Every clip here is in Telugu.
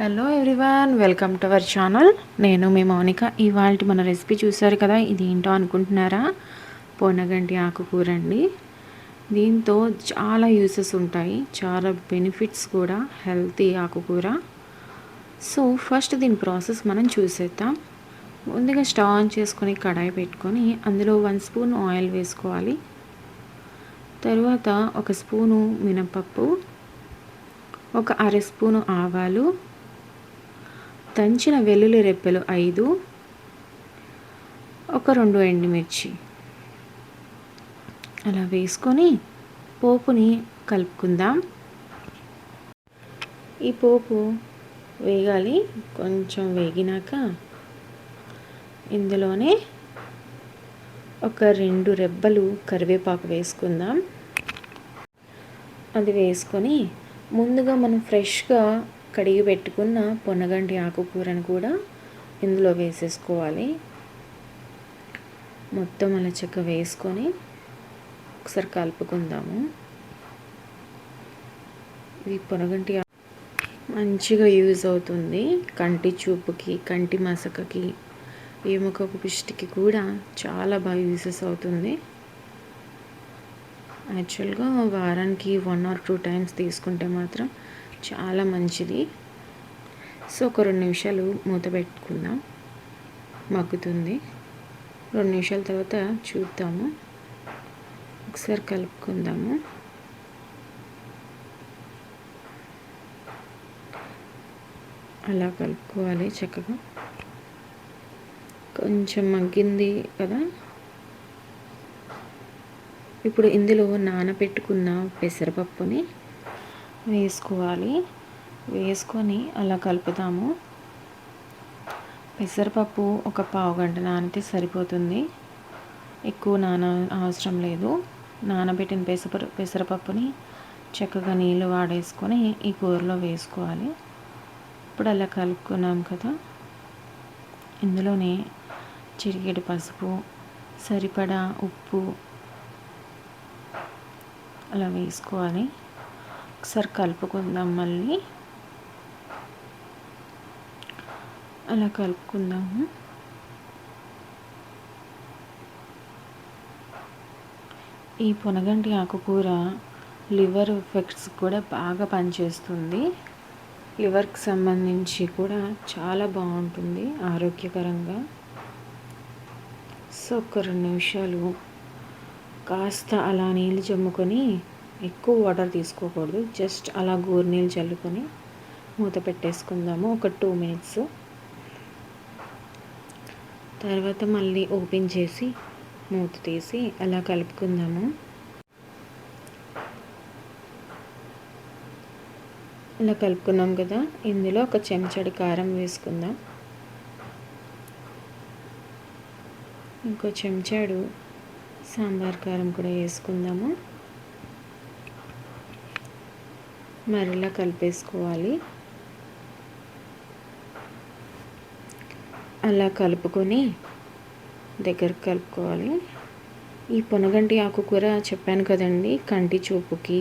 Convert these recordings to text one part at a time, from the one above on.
Hello everyone welcome to our channel నేను మీ మౌనిక. ఇవాళ మన రెసిపీ చూసారు కదా ఇది ఏంటో అనుకుంటున్నారా? పొనగంటి ఆకుకూర అండి దీంతో చాలా యూసెస్ ఉంటాయి. చాలా బెనిఫిట్స్ కూడా. హెల్తీ ఆకుకూర. సో ఫస్ట్ దీని ప్రాసెస్ మనం చూసేద్దాం. ముందుగా స్టవ్ ఆన్ చేసుకొని కడాయి పెట్టుకొని అందులో వన్ స్పూన్ ఆయిల్ వేసుకోవాలి. తర్వాత ఒక స్పూను మినపప్పు ఒక అర స్పూను ఆవాలు దంచిన వెల్లుల్లి రెప్పలు ఐదు ఒక రెండు ఎండుమిర్చి. అలా వేసుకొని పోపుని కలుపుకుందాం. ఈ పోపు వేగాలి కొంచెం వేగినాక ఇందులోనే ఒక రెండు రెబ్బలు కరివేపాకు వేసుకుందాం. అది వేసుకొని ముందుగా మనం ఫ్రెష్గా కడిగి పెట్టుకున్న పొన్నగంటి ఆకుకూరను కూడా ఇందులో వేసేసుకోవాలి. మొత్తం అలా చెక్క వేసుకొని ఒకసారి కలుపుకుందాము. ఇది పొనగంటి మంచిగా యూజ్ అవుతుంది. కంటి చూపుకి కంటి మసకకి ఎముక పిష్టికి కూడా చాలా బాగా యూజెస్ అవుతుంది. యాక్చువల్గా వారానికి వన్ ఆర్ టూ టైమ్స్ తీసుకుంటే మాత్రం చాలా మంచిది. సో ఒక రెండు నిమిషాలు మూత పెట్టుకుందాం. మగ్గుతుంది. రెండు నిమిషాల తర్వాత చూద్దాము. ఒకసారి కలుపుకుందాము. అలా కలుపుకోవాలి చక్కగా. కొంచెం మగ్గింది కదా. ఇప్పుడు ఇందులో నానబెట్టుకున్న పెసరపప్పుని వేసుకోవాలి. వేసుకొని అలా కలుపుతాము. పెసరపప్పు ఒక పావు గంట నానితే సరిపోతుంది. ఎక్కువ నాన అవసరం లేదు. నానబెట్టిన పెసర పెసరపప్పుని చక్కగా నీళ్ళు వాడేసుకొని ఈ కూరలో వేసుకోవాలి. ఇప్పుడు అలా కలుపుకున్నాం కదా. ఇందులోనే చిరిగేడు పసుపు సరిపడా ఉప్పు అలా వేసుకోవాలి. ఒకసారి కలుపుకుందాం మళ్ళీ. అలా కలుపుకుందాము. ఈ పొనగంటి ఆకుకూర లివర్ ఎఫెక్ట్స్ కూడా బాగా పనిచేస్తుంది. లివర్కి సంబంధించి కూడా చాలా బాగుంటుంది ఆరోగ్యకరంగా. సో ఒక రెండు నిమిషాలు కాస్త అలా నీళ్ళు జమ్ముకొని ఎక్కువ వాటర్ తీసుకోకూడదు. జస్ట్ అలా గోరునీళ్ళు చల్లుకొని మూత పెట్టేసుకుందాము. ఒక టూ మినిట్స్ తర్వాత మళ్ళీ ఓపెన్ చేసి మూత తీసి అలా కలుపుకుందాము. ఇలా కలుపుకున్నాం కదా. ఇందులో ఒక చెంచాడు కారం వేసుకుందాం. ఇంకో చెంచాడు సాంబార్ కారం కూడా వేసుకుందాము. మరిలా కలిపేసుకోవాలి. అలా కలుపుకొని దగ్గర కలుపుకోవాలి. ఈ పొనగంటి ఆకుకూర చెప్పాను కదండి కంటి చూపుకి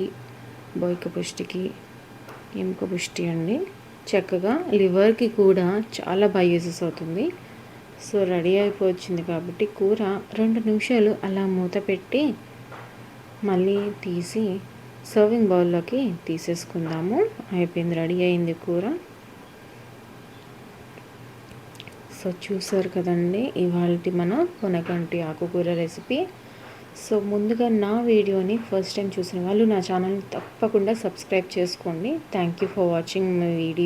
బొయ్క పుష్టికి ఎముక పుష్టి అండి. చక్కగా లివర్కి కూడా చాలా బాగా యూజెస్ అవుతుంది. సో రెడీ అయిపోవచ్చింది కాబట్టి కూర రెండు నిమిషాలు అలా మూత పెట్టి మళ్ళీ తీసి సర్వింగ్ బౌల్లోకి తీసేసుకుందాము. అయిపోయింది రెడీ అయింది కూర. సో చూసారు కదండి ఇవాళ మన కొనకంటి ఆకుకూర రెసిపీ. సో ముందుగా నా వీడియోని ఫస్ట్ టైం చూసిన వాళ్ళు నా ఛానల్ని తప్పకుండా సబ్స్క్రైబ్ చేసుకోండి. Thank you for watching my video.